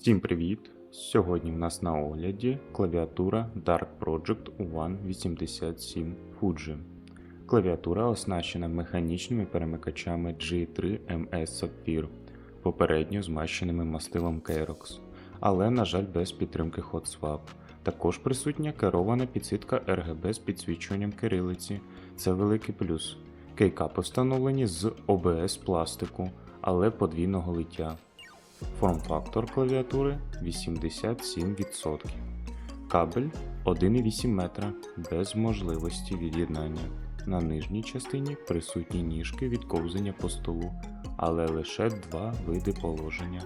Всім привіт! Сьогодні в нас на огляді клавіатура Dark Project One 87 Fuji. Клавіатура оснащена механічними перемикачами G3 MS Sapphire, попередньо змащеними мастилом Kerox, але, на жаль, без підтримки HotSwap. Також присутня керована підсвітка RGB з підсвічуванням кирилиці. Це великий плюс. Кейкапи встановлені з OBS пластику, але подвійного лиття. Форм-фактор клавіатури 87%. Кабель 1,8 метра без можливості від'єднання. На нижній частині присутні ніжки від ковзання по столу, але лише два види положення.